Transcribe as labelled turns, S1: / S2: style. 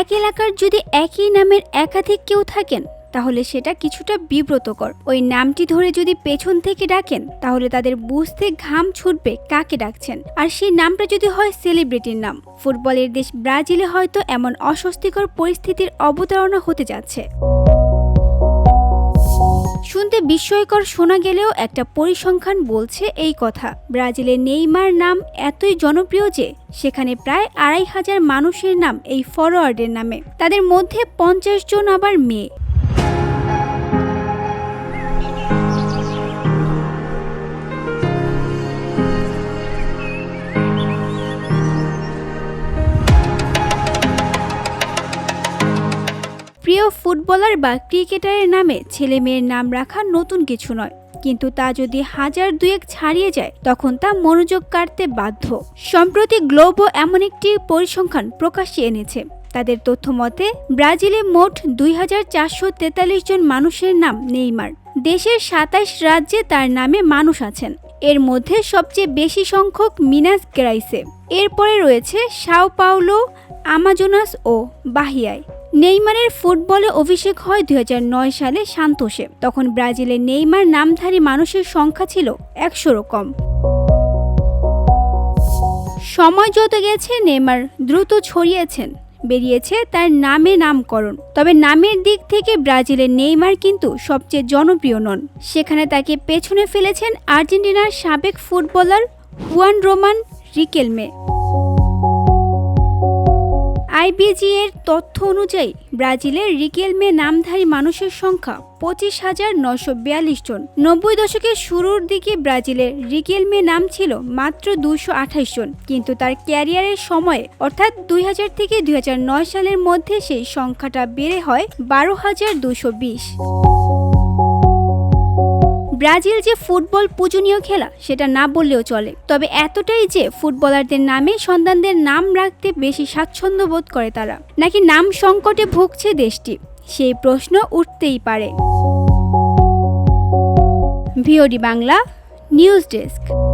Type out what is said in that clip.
S1: এক এলাকার যদি একই নামের একাধিক কেউ থাকেন, তাহলে সেটা কিছুটা বিব্রতকর। ওই নামটি ধরে যদি পেছন থেকে ডাকেন, তাহলে তাদের বুঝতে ঘাম ছুটবে কাকে ডাকছেন। আর সেই নামটা যদি হয় সেলিব্রিটির নাম। ফুটবলের দেশ ব্রাজিলে হয়তো এমন অস্বস্তিকর পরিস্থিতির অবতারণা হতে যাচ্ছে। শুনতে বিস্ময়কর শোনা গেলেও একটা পরিসংখ্যান বলছে এই কথা। ব্রাজিলের নেইমার নাম এতই জনপ্রিয় যে সেখানে প্রায় আড়াই হাজার মানুষের নাম এই ফরওয়ার্ডের নামে। তাদের মধ্যে পঞ্চাশ জন আবার মেয়ে। প্রিয় ফুটবলার বা ক্রিকেটারের নামে ছেলে মেয়ের নাম রাখা নতুন কিছু নয়। কিন্তু তা যদি হাজার দুয়েক ছাড়িয়ে যায়, তখন তা মনোযোগ কাটতে বাধ্য। সম্প্রতি গ্লোবও এমন একটি পরিসংখ্যান প্রকাশ্যে এনেছে। তাদের তথ্য মতে, ব্রাজিলে মোট দুই হাজার চারশো তেতাল্লিশ জন মানুষের নাম নেইমার। দেশের সাতাইশ রাজ্যে তার নামে মানুষ আছেন। এর মধ্যে সবচেয়ে বেশি সংখ্যক মিনাস গেরাইসে। এরপরে রয়েছে সাও পাওলো, আমাজোনাস ও বাহিয়ায়। নেইমারের ফুটবলে অভিষেক হয় দুই হাজার নয় সালে সান্তোসে। তখন ব্রাজিলে নেইমার নামধারী মানুষের সংখ্যা ছিল একশোরও কম। সময় যত গেছে, নেইমার দ্রুত ছড়িয়েছেন। বেরিয়েছে তার নামে নামকরণ। তবে নামের দিক থেকে ব্রাজিলের নেইমার কিন্তু সবচেয়ে জনপ্রিয় নন। সেখানে তাকে পেছনে ফেলেছেন আর্জেন্টিনার সাবেক footballer Juan Roman Riquelme. IBG এর তথ্য অনুযায়ী ব্রাজিলের রিকেলমে নামধারী মানুষের সংখ্যা পঁচিশ হাজার নশো বিয়াল্লিশ জন। নব্বই দশকের শুরুর দিকে ব্রাজিলের রিকেলমে নাম ছিল মাত্র দুশো আঠাশ জন, কিন্তু তার ক্যারিয়ারের সময়ে, অর্থাৎ দুই হাজার থেকে দুই হাজার নয় সালের মধ্যে সেই সংখ্যাটা বেড়ে হয় বারো হাজার দুশো বিশ। ব্রাজিল যে ফুটবল পূজনীয় খেলা, সেটা না বললেও চলে। তবে এতটাই যে ফুটবলারদের নামে সন্তানদের নাম রাখতে বেশি স্বাচ্ছন্দ্য বোধ করে তারা। নাকি নাম সংকটে ভুগছে দেশটি? সেই প্রশ্ন উঠতেই পারে। VOD Bangla, news desk.